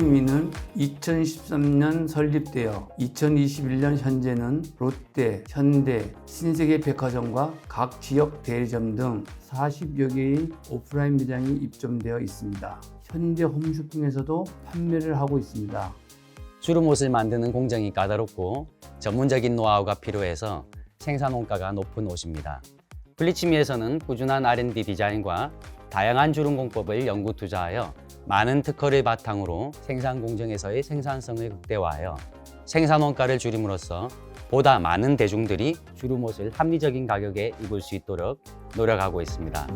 플리치미는 2013년 설립되어 2021년 현재는 롯데, 현대, 신세계 백화점과 각 지역 대리점 등 40여 개의 오프라인 매장이 입점되어 있습니다. 현대 홈쇼핑에서도 판매를 하고 있습니다. 주름 옷을 만드는 공정이 까다롭고 전문적인 노하우가 필요해서 생산 원가가 높은 옷입니다. 블리치미에서는 꾸준한 R&D 디자인과 다양한 주름 공법을 연구 투자하여 많은 특허를 바탕으로 생산 공정에서의 생산성을 극대화하여 생산 원가를 줄임으로써 보다 많은 대중들이 주름 옷을 합리적인 가격에 입을 수 있도록 노력하고 있습니다.